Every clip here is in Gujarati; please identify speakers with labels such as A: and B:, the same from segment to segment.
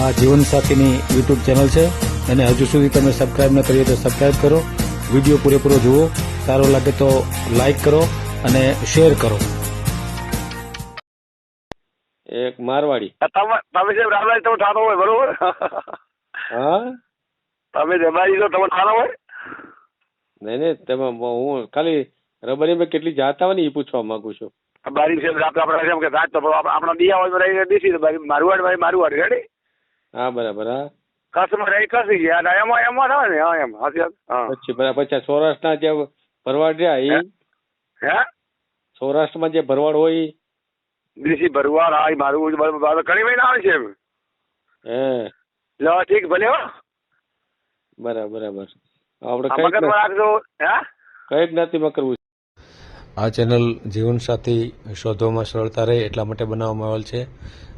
A: આ જીવનસાથીની યુટ્યુબ ચેનલ છે. અને હજુ સુધી તમે સબસ્ક્રાઈબ ન કરી હોય તો સબસ્ક્રાઈબ કરો. વીડિયો પૂરેપૂરો જુઓ. સારો લાગે તો લાઈક કરો અને શેર કરો.
B: એક મારવાડી.
C: તમે તમે જે રામરાજ તમે થતો હોય બરોબર?
B: હા?
C: તમે જમારી તો તમે ઠારો હોય?
B: નહીં નહીં તેમાં હું ખાલી રબરી મેં કેટલી જાત આવે ને એ પૂછવા માંગુ છું.
C: બારી છે આપણે આપણે કે રાત તો આપણા દિયા હોય તો રહી દેશી તો બારી મારવાડ ભાઈ મારવાડ રેડી
B: હા બરાબર હા.
C: કસ્ટમર રહી કસી ગયા. અને એમાં એમાં થાય ને? હા એમ. હાથી હા.
B: પછી બરાબર પછી સૌરાષ્ટ્રના જે ભરવાડ રહ્યા એ
C: હે?
B: સૌરાષ્ટ્રમાં જે ભરવાડ હોય?
C: દેશી ભરવાડ આ મારું ઘણી મહિના આવે છે એમ.
B: હે.
C: લો ઠીક ભલે હો.
B: બરાબર બરાબર. આપણે કઈ
C: મગજમાં રાખજો. હે?
B: કઈ જ્ઞાતિમાં કરવું?
A: આ ચેનલ જીવનસાથી શોધવામાં સરળતા રહે એટલા માટે બનાવવામાં આવેલ છે.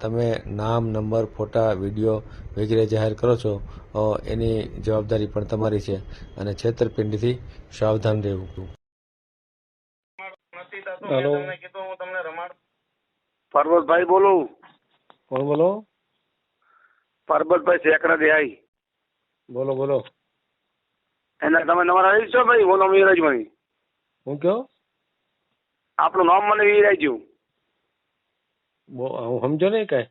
A: તમે નામ નંબર ફોટા વીડિયો વગેરે જાહેર કરો છો એની જવાબદારી પણ તમારી છે અને છેતરપિંડીથી સાવધાન રહેવું.
B: હેલો.
C: પરબતભાઈ બોલું.
B: કોણ બોલો?
C: પરબતભાઈ સેકરા દેહાઈ.
B: બોલો બોલો.
C: એના તમે નંબર આવી છો ભાઈ? હું નામ વિરાજભાઈ
B: હું કયો?
C: આપણું નામ મને વિરાજ્યું.
B: સમજો નહીં કઈ.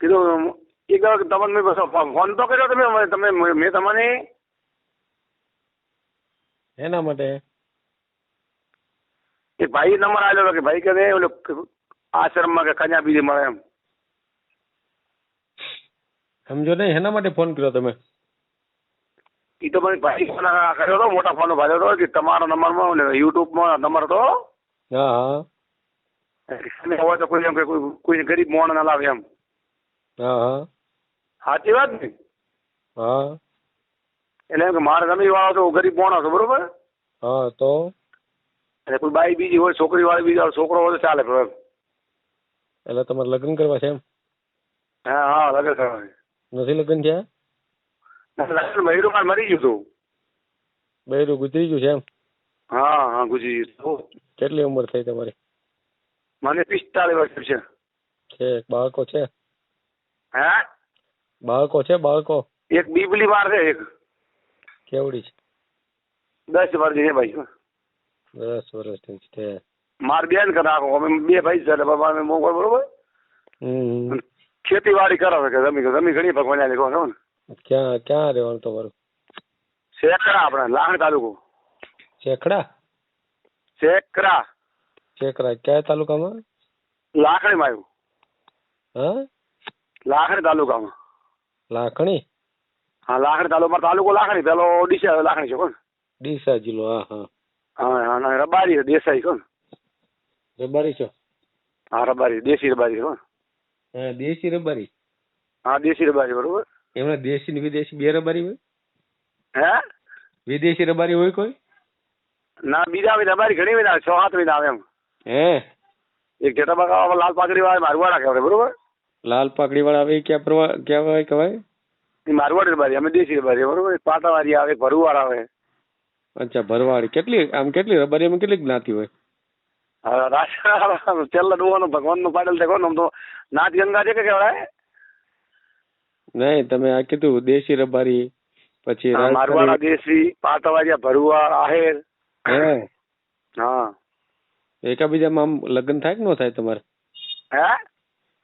C: કીધું એ કે તમને મેં પાછો ફોન તો કર્યો તમે તમે મેં તમને
B: એના માટે?
C: એ ભાઈ નંબર આવેલો કે ભાઈ કે ઓલો આશ્રમમાં કે કન્યા બીજી મળે એમ.
B: સમજો નહીં એના માટે ફોન કર્યો તમે?
C: એ તો મને ભાઈ ફોન કર્યો હતો મોટા ફોન ભાજ્યો હતો કે તમારા નંબરમાં યુટ્યુબમાં નંબર હતો.
B: હા હા.
C: અને હોય તો કોઈ એમ કે કોઈ ગરીબ મોણ ના લાવે એમ.
B: હા હા.
C: સાચી વાત ને?
B: હા.
C: એટલે એમ કે મારે ગમે વાળો તો ગરીબ મોણો છો બરોબર?
B: હા તો?
C: અને કોઈ બાઈ બીજી હોય છોકરી વાળી બીજી હોય છોકરો હોય તો ચાલે બરોબર
B: એટલે તમારે લગ્ન કરવા છે એમ?
C: હા હા લગ્ન કરવા
B: નથી લગ્ન થયા?
C: લગ્ન મહિરો માર મરી ગયું હતું
B: બૈરું ગુજરી ગયું છે એમ?
C: હા હા ગુજરી ગયું
B: કેટલી ઉંમર થઈ તમારી?
C: મને પિસ્તાળીસ વર્ષ છે.
B: છે બાળકો છે?
C: હે?
B: બાળકો છે બાળકો?
C: એક બીબલી વાર છે એક.
B: કેવડી છે?
C: દસ વર્ષ છે ભાઈ.
B: દસ વર્ષની છે.
C: માર બેન કરે આખો અમે બે ભાઈ છે બાબા અમે મોકલ બરોબર?
B: હમ.
C: ખેતીવાડી કરાવે છે કે જમી જમી ઘણી ભગવાન કહો છો ને?
B: ક્યાં ક્યાં રહેવાનું તમારું?
C: શેકરા આપણે લાહણ તાલુકો.
B: શેકડા
C: શેકરા
B: ચેખડા કયા તાલુકામાં?
C: લાખણીમાં આવ્યું.
B: હા?
C: લાખણી તાલુકામાં.
B: લાખણી?
C: હા લાખણી તાલુકા તાલુકો લાખણી. પેલો ડીસા લાખણી છે કોણ?
B: ડીસા જિલ્લો હા હા.
C: હા હા રબારી દેસાઈ કોણ?
B: રબારી છો?
C: હા રબારી દેશી રબારી કોણ?
B: હા દેશી રબારી.
C: હા દેશી રબારી બરોબર.
B: એમને દેશી ને વિદેશી બે રબારી હોય?
C: હે?
B: વિદેશી રબારી હોય કોઈ?
C: ના બીજા રબારી ઘણી બધા છ સાત બધા આવે એમ.
B: હે?
C: કે જેઠા બગા લાલ પાકડી વાળા મારવાડા કહેવાય બરોબર?
B: લાલ પાકડી વાળા આવે ક્યાં પ્રવા કહેવાય કહેવાય?
C: એ મારવાડી બારી અમે દેશી બારી બરોબર? એક પાટાવાળી આવે ભરવાડ આવે.
B: અચ્છા ભરવાડી કેટલી આમ કેટલી રબારીમાં કેટલી જ્ઞાતિ હોય?
C: છેલ્લા ડોવાનો ભગવાનનો પાડેલ છે કોણ? આમ તો નાથ ગંગા છે કે કહેવાય?
B: નહીં તમે આ કીધું દેશી રબારી પછી
C: મારવાડા દેશી પાટાવાળિયા ભરુવાળ આહેર.
B: હે?
C: હા.
B: એકાબીજામાં આમ લગ્ન થાય કે ન થાય તમારે?
C: હે?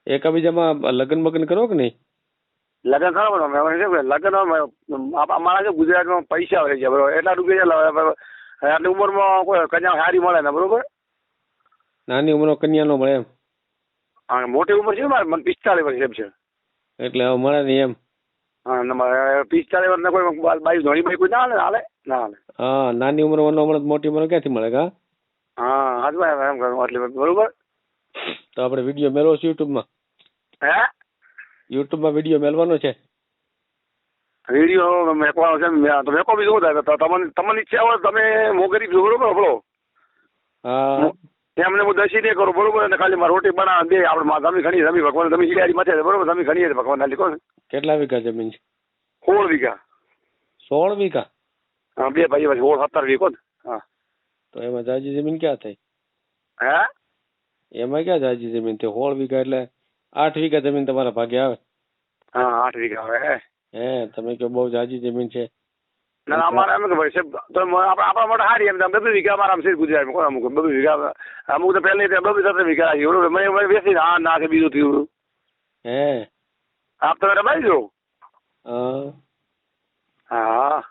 B: એકાબીજામાં લગ્ન બગન કરો કે નહીં?
C: લગ્ન કરો પણ અમે કે લગ્ન અમારા ગુજરાતમાં પૈસા હોય છે બરોબર? એટલા રૂપિયા છે આટલી ઉંમરમાં કોઈ કન્યા સારી મળે ને બરોબર?
B: નાની ઉંમરનો કન્યા નો મળે એમ?
C: હા મોટી ઉંમર છે મારે? મને પિસ્તાલીસ વર્ષ છે.
B: એટલે હવે મળે નહીં એમ?
C: હા પિસ્તાલીસ વર્ષ કોઈ બાઈ ધોણી બાઈ કોઈ ના હાલે હાલે? ના હાલે.
B: હા નાની ઉંમર મળે મોટી ઉંમર ક્યાંથી મળે કા?
C: હા હાથ ભાઈ એમ કરું આટલી બરોબર?
B: તો આપણે વીડિયો મેળવો છે યુટ્યુબમાં
C: હે?
B: યુટ્યુબમાં વીડિયો મેળવાનો છે?
C: વીડિયો મેકવાનો છે તો મેકો બી શું થાય તમને તમને ઈચ્છા હોય તમે મોગરી જો બરોબર આપણો
B: હા.
C: એમને હું દસી નહીં કરું બરોબર? અને ખાલી મારે રોટી બનાવ દે આપણે માં જમી ઘણી જમી ભગવાન તમે શિયાળી માથે બરોબર? તમે ઘણી ભગવાન લીધો ને?
B: કેટલા વીઘા જમીન છે?
C: સોળ વીઘા.
B: સોળ વીઘા?
C: હા બે ભાઈ સોળ સત્તર વીઘો હા.
B: તો એમાં જાજી જમીન ક્યાં થઈ?
C: હે?
B: એમાં ક્યાં જાજી જમીન થઈ? સોળ વીઘા એટલે આઠ વીઘા જમીન તમારા ભાગે આવે.
C: હા આઠ વીઘા આવે હે.
B: હે તમે કહો બહુ જાજી જમીન છે.
C: ના અમારે એમ કે ભાઈ સાહેબ તો આપણા માટે હારી એમ બબે વીઘા અમારા આમ છે ગુજરાતમાં. કોણ અમુક બબે વીઘા અમુક તો પહેલી બબે સત્તર વીઘા રાખી. બરોબર મને વેચી હા ના કે બીજું થયું.
B: હે.
C: આપ તમે રમાઈ જો
B: હા.
C: હા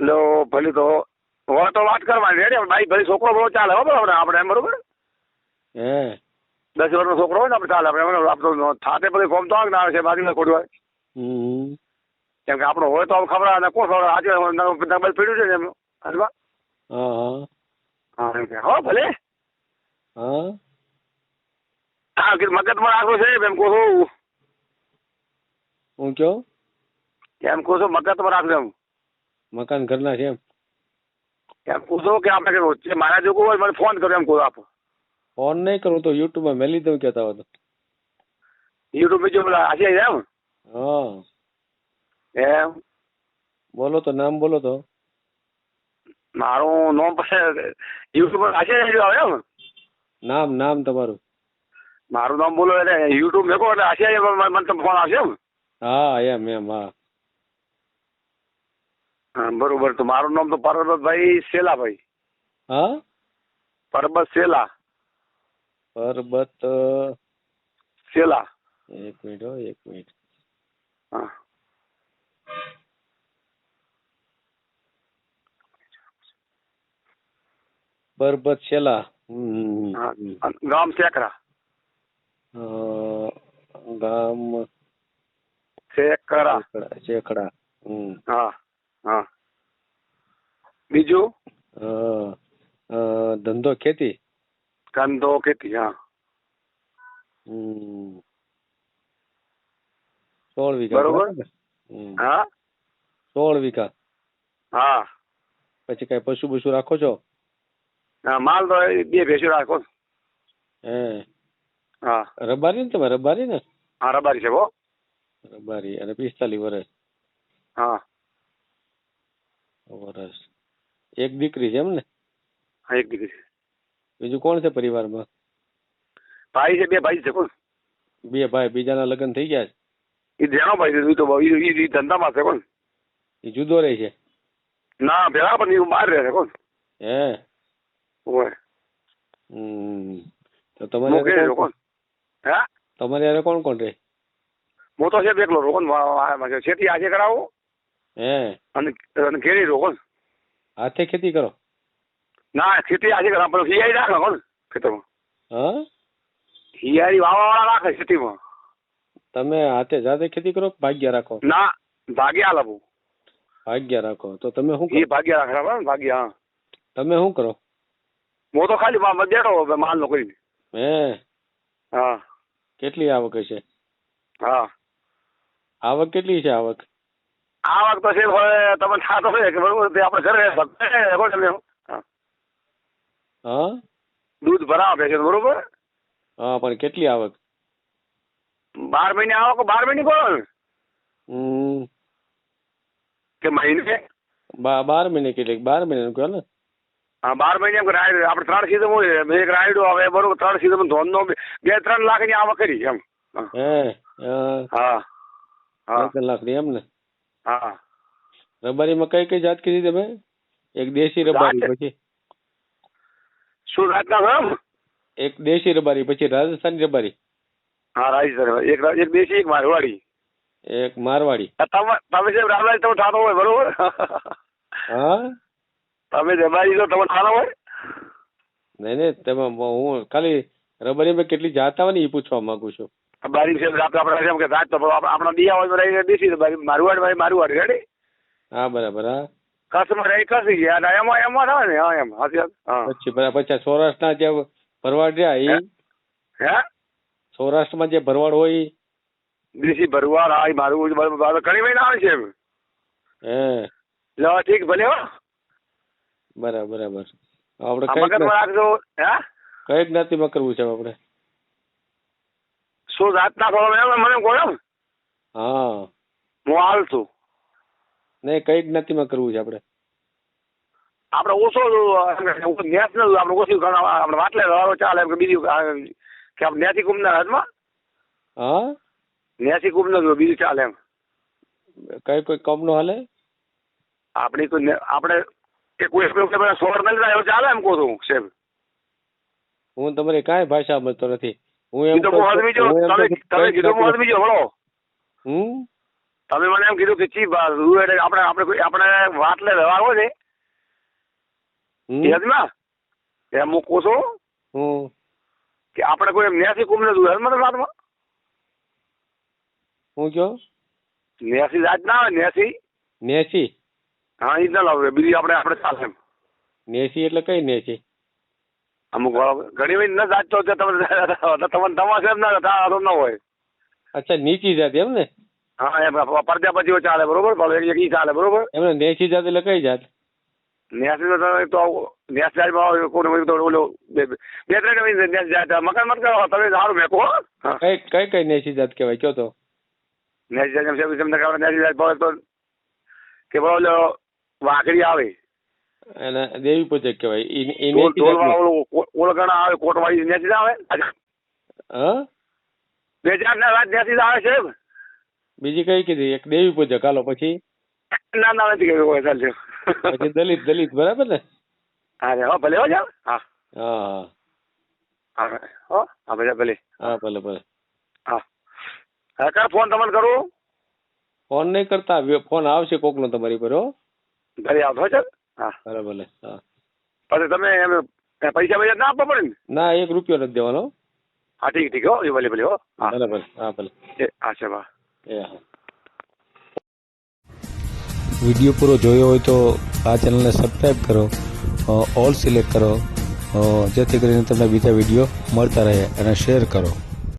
C: લો ભલે તો હવે તો વાત કરવાની રેડી ભાઈ ભલે છોકરો બરો ચાલે હો બરાબર આપણે એમ બરોબર?
B: હે.
C: દસ વર્ષનો છોકરો હોય ને આપણે ચાલે આપણે આપણો થાતે પછી ફોર્મ તો આવે છે બાજુમાં હોય કેમ કે આપણો હોય તો ખબર આવે કોણ ખબર આજે ડબલ પીડ્યું છે ને એમ હાથમાં?
B: હા હા.
C: ભલે.
B: હા.
C: હા મગજમાં રાખવું છે એમ કહું
B: હું કહો?
C: એમ કહું છું મગજમાં રાખજો એમ.
B: મકાન ઘરના છે એમ.
C: એમ કહું કે આપણે કે જે મારા જોગું હોય મને ફોન કરો એમ કોઈ આપ.
B: ફોન નહીં કરું તો યુટ્યુબમાં મેલી દઉં કહેતા હોય તો.
C: યુટ્યુબ જો બોલા આજે એમ?
B: હા.
C: એમ?
B: બોલો તો નામ બોલો તો.
C: મારું નામ પછી યુટ્યુબ પર હશે આવે એમ?
B: નામ નામ તમારું.
C: મારું નામ બોલો એટલે યુટ્યુબ મેકો એટલે હશે મને મને તમને ફોન આવશે એમ?
B: હા એમ એમ હા.
C: હા બરોબર. તો મારું નામ તો પરબતભાઈ શેલાભાઈ
B: હા?
C: પરબત શેલા
B: પરબત
C: શેલા
B: એક મિનિટ હો એક મિનિટ.
C: હા.
B: પરબત
C: અને ગામ સેકરા.
B: ગામ
C: સેકરા.
B: ચેખડા
C: હા. હા. બીજું?
B: ધંધો ખેતી?
C: ધંધો ખેતી હા.
B: સોળ વીઘા
C: બરોબર.
B: બરાબર?
C: હા.
B: સોળ વીઘા?
C: હા.
B: પછી કઈ પશુ પશુ રાખો છો?
C: હા માલ તો બે ભેંસો રાખો.
B: હે.
C: હા.
B: રબારી ને તમે રબારી ને?
C: હા રબારી છે હો.
B: રબારી અને પિસ્તાલીસ વર્ષ
C: હા.
B: વર્ષ એક દીકરી છે એમ ને
C: હા એક દીકરી
B: બીજું કોણ છે પરિવારમાં
C: ભાઈ છે બે ભાઈ છે કોણ
B: બે ભાઈ બીજાના લગ્ન થઈ ગયા છે
C: એ જેનો ભાઈ છે તો ઈ ધંધામાં છે કોણ
B: એ જુદો રહે છે
C: ના ભેગા પણ ઈ બહાર રહે છે કોણ
B: હે
C: ઓય
B: હમ તો તમારે કોણ-
C: હે
B: તમારે હારે કોણ કોણ રહે
C: મોટો છે એકલો રોકન ખેતી આજે કરાવો
B: હે.
C: અને અને ઘેરી રોકન
B: હાથે ખેતી કરો?
C: ના ખેતી આજે કરો પણ હિયારી રાખો કોણ ખેતરમાં.
B: હા?
C: હિયારી વાવા વાળા રાખે ખેતીમાં.
B: તમે હાથે જાતે ખેતી કરો ભાગ્યા રાખો?
C: ના ભાગ્યા લાવો.
B: ભાગ્યા રાખો. તો તમે શું કરો?
C: ભાગ્યા રાખે? ભાગ્યા હા.
B: તમે શું કરો?
C: હું તો ખાલી મા- બેઠો માલ નો કરીને.
B: હે?
C: હા.
B: કેટલી આવક છે
C: હા.
B: આવક કેટલી છે આવક?
C: આ વખત તો છે તમને થાતો હોય કે બરોબર તે આપણે ઘરે ભગવાને તમે હા. દૂધ ભરાવે છે બરોબર?
B: હા પણ કેટલી આવક?
C: બાર મહિને આવક બાર મહિને કોણ? કે મહિને?
B: બાર મહિને કેટલી? બાર મહિને કહો ને.
C: હા બાર મહિને એમ કે આપણે ત્રણ સીઝન હોય એક રાયડો આવે બરોબર ત્રણ સીઝન ધોનનો બે બે ત્રણ લાખની આવક કરી એમ. હા.
B: હે. હા ત્રણ લાખની એમ ને.
C: હા.
B: રબારીમાં કઈ કઈ જાત કીધી તમે એક દેશી રબારી પછી?
C: શું રાતના નામ?
B: એક દેશી રબારી પછી રાજસ્થાની રબારી.
C: હા રાજસ્થાન એક એક દેશી એક મારવાડી.
B: એક મારવાડી.
C: તમે તમે જે રામરાજ તમે થતો હોય બરોબર?
B: હા?
C: તમે રબારી તો તમે થતો હોય?
B: નહીં નહીં તેમાં હું ખાલી રબારીમાં કેટલી જાત આવે ને એ પૂછવા માંગુ છું.
C: બારી છે આપણે એમ કે રાત તો આપણે- આપણા દિયા હોય રહીને દેશી બારી મારવાડ ભાઈ મારવાડ રેડી
B: હા બરાબર હા.
C: કચ્છમાં રહી કસી ગયા અને એમાં એમાં થાય ને હા એમ હાથી હા.
B: પછી બરાબર પછી સૌરાષ્ટ્રના જે ભરવાડ રહ્યા એ
C: હે?
B: સૌરાષ્ટ્રમાં જે ભરવાડ હોય?
C: દેશી ભરવાડ આ મારું ઘણી મહિના આવે છે એમ.
B: હે.
C: લો ઠીક ભલે હો.
B: બરાબર બરાબર. આપણે કઈ
C: મગજમાં રાખજો હે?
B: કઈ જ્ઞાતિમાં કરવું છે આપણે.
C: શું થોડો એમ મને કહો એમ
B: હા.
C: હું હાલ છું.
B: નહીં કઈ જ્ઞાતિમાં કરવું છે આપણે.
C: આપણે ઓછો નેશનલ આપણે ઓછું ઘણા આપણે વાટલે વાળો ચાલે એમ કે બીજું કે આપણે નેસી કુંભના હાથમાં
B: હા?
C: નેસી કુંભ ન બીજું ચાલે એમ.
B: કઈ કોઈ કમ નો હાલે?
C: આપણી કોઈ આપણે કે કોઈ સોર એવું ચાલે એમ કહું છું સાહેબ.
B: હું તમારી કાંઈ ભાષા સમજતો નથી. હું એમ કહું
C: આદમી જો તમે તમે કીધું હું આદમી જો હળો
B: હમ
C: તમે મને એમ કીધું કે ચી રૂ એટલે આપણે આપણે કોઈ આપણે વાત લે હોય ને
B: હમ?
C: એ હદમાં એમ હું? કહું છું કે આપણે કોઈ નેસી કુંભ ન મને વાતમાં
B: હું કયો?
C: નેસી જાત ના આવે ન્યાસી.
B: નેસી
C: હા એ જ ના લાવે બીજી આપણે આપણે ચાલે એમ.
B: નેસી એટલે કઈ નેસી
C: અમુક ઘણી વાર ન જાત તો તમે તમને તમાશે એમ ના તારા ન હોય.
B: અચ્છા નીચી જાત એમ ને?
C: હા એમ પ્રજાપતિઓ ચાલે બરોબર? એક ઈ ચાલે બરોબર?
B: એમને નેસી જાત એટલે કઈ જાત?
C: નેસી તો તમે તો નેસ જાતમાં કોઈ તો ઓલો બે ત્રણ નેસ જાત. મકાન મત કરો તમે સારું મેકો
B: કઈ કઈ કઈ નેસી જાત કહેવાય? કયો તો.
C: નેસ જાત એમ છે તમને ખબર નેસી જાત તો કે બોલો વાઘરી આવે.
B: એને દેવી પૂજક કહેવાય.
C: ઓલો ઓળગણા આવે કોટવાળી નેસી આવે?
B: હા?
C: બે ચાર ના રાત નેસી આવે છે
B: બીજી કઈ કીધી? એક દેવી પૂજક. હાલો પછી?
C: ના ના નથી કહ્યું હોય ચાલશે
B: પછી દલિત દલિત બરાબર ને?
C: હા હો ભલે હો જાવ હા.
B: હા
C: હા. હો હા ભલે ભલે.
B: હા ભલે ભલે.
C: હા. હા કા ફોન તમને કરું?
B: ફોન નહીં કરતા. ફોન આવશે કોકનો તમારી પર હો.
C: ઘરે આવતો ચાલ હા.
B: બરાબર હા.
C: પછી તમે એમ પૈસા પૈસા ના આપવા પડે ને?
B: ના એક રૂપિયો નથી દેવાનો. હા
C: ઠીક ઠીક હો એ ભલે ભલે હો. હા.
B: ભલે હા ભલે.
C: એ હા છે બા
B: એ હા.
A: વીડિયો પૂરો જોયો હોય તો આ ચેનલને સબસ્ક્રાઈબ કરો ઓલ સિલેક્ટ કરો જેથી કરીને તમને બીજા વીડિયો મળતા રહે અને શેર કરો.